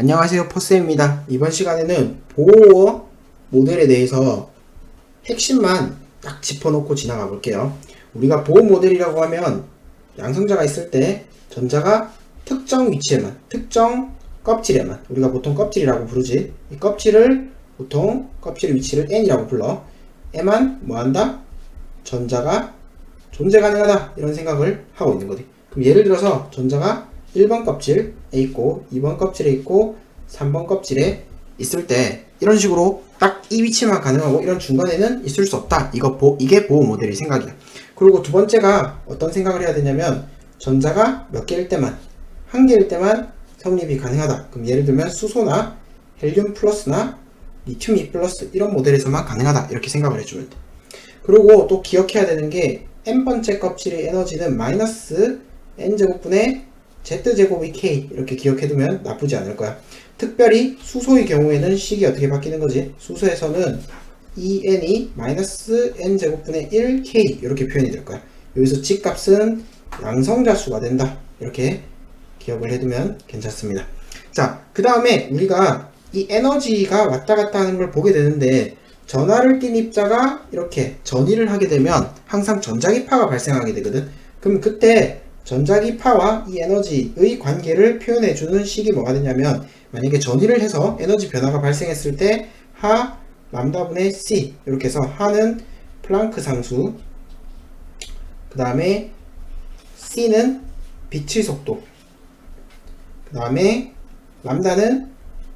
안녕하세요 포스입니다. 이번 시간에는 보호 모델에 대해서 핵심만 딱 짚어놓고 지나가 볼게요. 우리가 보호 모델이라고 하면 양성자가 있을 때 전자가 특정 위치에만 특정 껍질에만 우리가 보통 껍질이라고 부르지 이 껍질을 보통 껍질의 위치를 n이라고 불러 에만 뭐한다? 전자가 존재 가능하다 이런 생각을 하고 있는 거지. 그럼 예를 들어서 전자가 1번 껍질에 있고 2번 껍질에 있고 3번 껍질에 있을 때 이런 식으로 딱 이 위치만 가능하고 이런 중간에는 있을 수 없다. 이거 보, 이게 보호 모델의 생각이야. 그리고 두 번째가 어떤 생각을 해야 되냐면 전자가 몇 개일 때만 한 개일 때만 성립이 가능하다. 그럼 예를 들면 수소나 헬륨 플러스나 리튬 2 플러스 이런 모델에서만 가능하다. 이렇게 생각을 해주면 돼. 그리고 또 기억해야 되는 게 n번째 껍질의 에너지는 마이너스 n제곱분의 z제곱의 k 이렇게 기억해두면 나쁘지 않을 거야. 특별히 수소의 경우에는 식이 어떻게 바뀌는 거지? 수소에서는 2n이 마이너스 n제곱분의 1k 이렇게 표현이 될 거야. 여기서 집값은 양성자 수가 된다. 이렇게 기억을 해두면 괜찮습니다. 자, 그 다음에 우리가 이 에너지가 왔다 갔다 하는 걸 보게 되는데 전하를 띤 입자가 이렇게 전이를 하게 되면 항상 전자기파가 발생하게 되거든. 그럼 그때 전자기파와 이 에너지의 관계를 표현해 주는 식이 뭐가 되냐면 만약에 전이를 해서 에너지 변화가 발생했을 때 하 람다분의 c 이렇게 해서 하는 플랑크 상수 그 다음에 c는 빛의 속도 그 다음에 람다는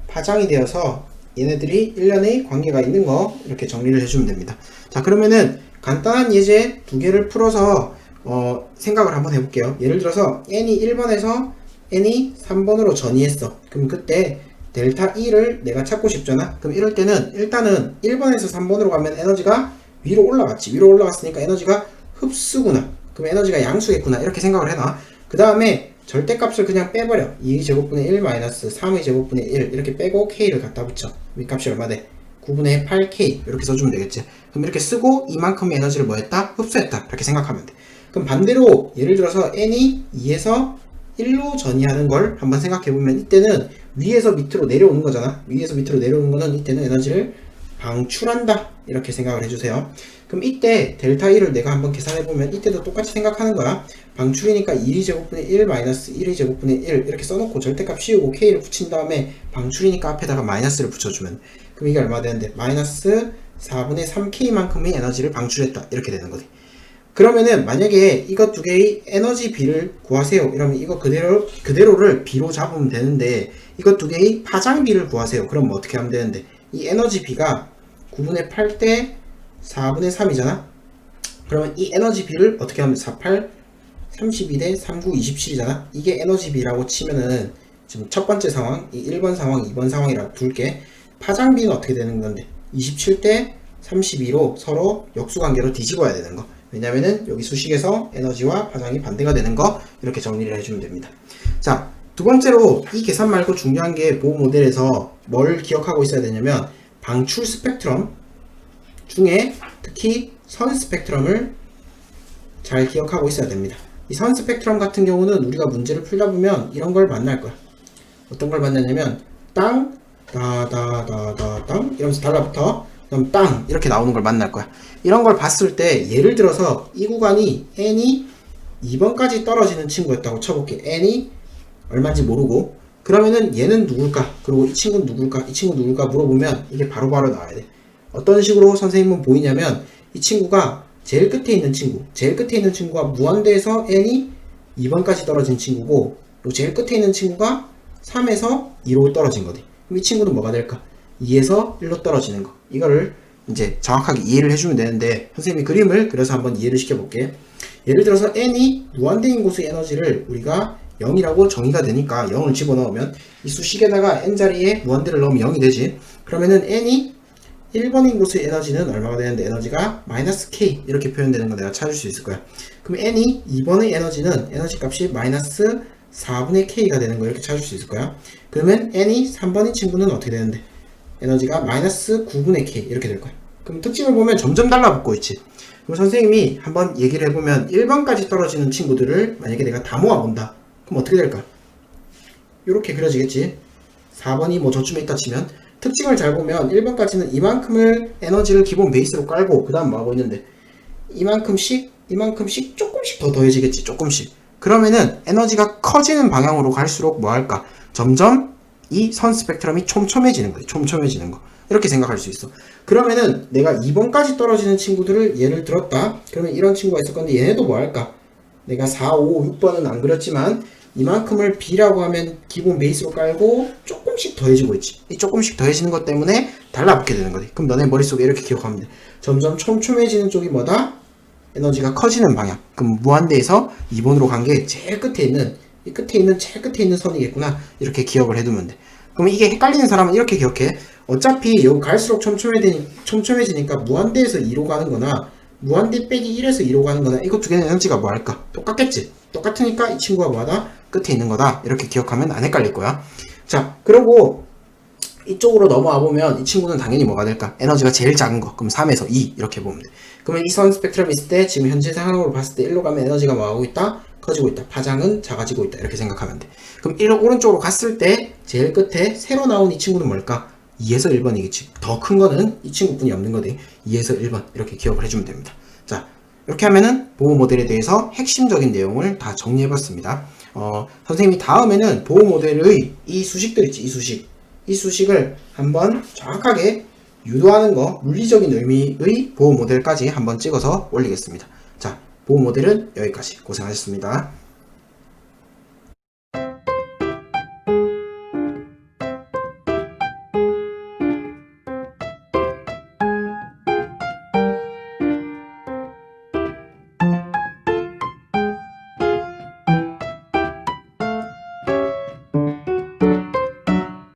파장이 되어서 얘네들이 1년의 관계가 있는 거 이렇게 정리를 해주면 됩니다. 자 그러면은 간단한 예제 두 개를 풀어서 어, 생각을 한번 해볼게요. 예를 들어서 n이 1번에서 n이 3번으로 전이했어. 그럼 그때 델타 E를 내가 찾고 싶잖아. 그럼 이럴 때는 일단은 1번에서 3번으로 가면 에너지가 위로 올라갔지. 위로 올라갔으니까 에너지가 흡수구나. 그럼 에너지가 양수겠구나. 이렇게 생각을 해놔. 그 다음에 절대값을 그냥 빼버려. 2의 제곱분의 1 마이너스 3의 제곱분의 1 이렇게 빼고 k를 갖다 붙여. 윗값이 얼마 돼? 9분의 8k 이렇게 써주면 되겠지. 그럼 이렇게 쓰고 이만큼의 에너지를 뭐 했다? 흡수했다. 이렇게 생각하면 돼. 그럼 반대로 예를 들어서 n이 2에서 1로 전이하는 걸 한번 생각해 보면 이때는 위에서 밑으로 내려오는 거잖아. 위에서 밑으로 내려오는 거는 이때는 에너지를 방출한다. 이렇게 생각을 해주세요. 그럼 이때 델타 1을 내가 한번 계산해 보면 이때도 똑같이 생각하는 거야. 방출이니까 1의 제곱분의 1 마이너스 1의 제곱분의 1 이렇게 써놓고 절대값 씌우고 k를 붙인 다음에 방출이니까 앞에다가 마이너스를 붙여주면 그럼 이게 얼마 되는데 마이너스 4분의 3k만큼의 에너지를 방출했다. 이렇게 되는 거지. 그러면은 만약에 이것 두 개의 에너지 비를 구하세요. 이러면 이거 그대로 그대로를 비로 잡으면 되는데 이것 두 개의 파장 비를 구하세요. 그럼 뭐 어떻게 하면 되는데 이 에너지 비가 9분의 8 대 4분의 3이잖아. 그러면 이 에너지 비를 어떻게 하면 48 32 대 39 27이잖아. 이게 에너지 비라고 치면은 지금 첫 번째 상황, 이 1번 상황, 2번 상황이라고 둘게. 파장 비는 어떻게 되는 건데 27 대 32로 서로 역수 관계로 뒤집어야 되는 거. 왜냐면은 여기 수식에서 에너지와 파장이 반대가 되는 거 이렇게 정리를 해주면 됩니다. 자, 두 번째로 이 계산 말고 중요한 게 보호 모델에서 뭘 기억하고 있어야 되냐면 방출 스펙트럼 중에 특히 선 스펙트럼을 잘 기억하고 있어야 됩니다. 이 선 스펙트럼 같은 경우는 우리가 문제를 풀다 보면 이런 걸 만날 거야. 어떤 걸 만나냐면 땅, 다다다다 땅 이러면서 달라붙어 그럼 땅 이렇게 나오는 걸 만날 거야. 이런 걸 봤을 때 예를 들어서 이 구간이 n이 2번까지 떨어지는 친구였다고 쳐볼게. n이 얼마인지 모르고 그러면은 얘는 누굴까? 그리고 이 친구는 누굴까? 이 친구 누굴까? 물어보면 이게 바로바로 나와야 돼. 어떤 식으로 선생님은 보이냐면 이 친구가 제일 끝에 있는 친구, 제일 끝에 있는 친구가 무한대에서 n이 2번까지 떨어진 친구고 그리고 제일 끝에 있는 친구가 3에서 2로 떨어진 거지. 그럼 이 친구는 뭐가 될까? 2에서 1로 떨어지는 거. 이거를 이제 정확하게 이해를 해주면 되는데 선생님이 그림을 그려서 한번 이해를 시켜볼게. 예를 들어서 n이 무한대인 곳의 에너지를 우리가 0이라고 정의가 되니까 0을 집어넣으면 이 수식에다가 n자리에 무한대를 넣으면 0이 되지. 그러면은 n이 1번인 곳의 에너지는 얼마가 되는데 에너지가 마이너스 k 이렇게 표현되는 거 내가 찾을 수 있을 거야. 그럼 n이 2번의 에너지는 에너지 값이 마이너스 4분의 k가 되는 거 이렇게 찾을 수 있을 거야. 그러면 n이 3번인 친구는 어떻게 되는데 에너지가 마이너스 9분의 k 이렇게 될 거야. 그럼 특징을 보면 점점 달라붙고 있지. 그럼 선생님이 한번 얘기를 해보면 1번까지 떨어지는 친구들을 만약에 내가 다 모아본다. 그럼 어떻게 될까? 이렇게 그려지겠지. 4번이 뭐 저쯤에 있다 치면 특징을 잘 보면 1번까지는 이만큼을 에너지를 기본 베이스로 깔고 그 다음 뭐 하고 있는데 이만큼씩 이만큼씩 조금씩 더 더해지겠지 조금씩 그러면은 에너지가 커지는 방향으로 갈수록 뭐 할까 점점 이 선 스펙트럼이 촘촘해지는 거예요 촘촘해지는 거 이렇게 생각할 수 있어 그러면은 내가 2번까지 떨어지는 친구들을 예를 들었다 그러면 이런 친구가 있을 건데 얘네도 뭐 할까 내가 4, 5, 6번은 안 그렸지만 이만큼을 B라고 하면 기본 베이스로 깔고 조금씩 더해지고 있지. 이 조금씩 더해지는 것 때문에 달라붙게 되는 거지. 그럼 너네 머릿속에 이렇게 기억하면 돼. 점점 촘촘해지는 쪽이 뭐다? 에너지가 커지는 방향. 그럼 무한대에서 2번으로 간 게 제일 끝에 있는 이 끝에 있는 제일 끝에 있는 선이겠구나. 이렇게 기억을 해두면 돼. 그러면 이게 헷갈리는 사람은 이렇게 기억해. 어차피 여기 갈수록 촘촘해지니, 촘촘해지니까 무한대에서 2로 가는 거나 무한대 빼기 1에서 2로 가는 거나 이거 두 개는 에너지가 뭐 할까? 똑같겠지. 똑같으니까 이 친구가 뭐하다? 끝에 있는 거다. 이렇게 기억하면 안 헷갈릴 거야. 자, 그리고 이쪽으로 넘어와 보면 이 친구는 당연히 뭐가 될까? 에너지가 제일 작은 거. 그럼 3에서 2 이렇게 보면 돼. 그러면 이 선 스펙트럼 있을 때 지금 현재 상황으로 봤을 때 1로 가면 에너지가 뭐하고 있다? 커지고 있다. 파장은 작아지고 있다. 이렇게 생각하면 돼. 그럼 1로 오른쪽으로 갔을 때 제일 끝에 새로 나온 이 친구는 뭘까? 2에서 1번이겠지. 더 큰 거는 이 친구뿐이 없는 거지. 2에서 1번 이렇게 기억을 해주면 됩니다. 자, 이렇게 하면은 보호 모델에 대해서 핵심적인 내용을 다 정리해봤습니다. 어, 선생님이 다음에는 보호 모델의 이 수식들 있지, 이 수식. 이 수식을 한번 정확하게 유도하는 거, 물리적인 의미의 보호 모델까지 한번 찍어서 올리겠습니다. 자, 보호 모델은 여기까지 고생하셨습니다.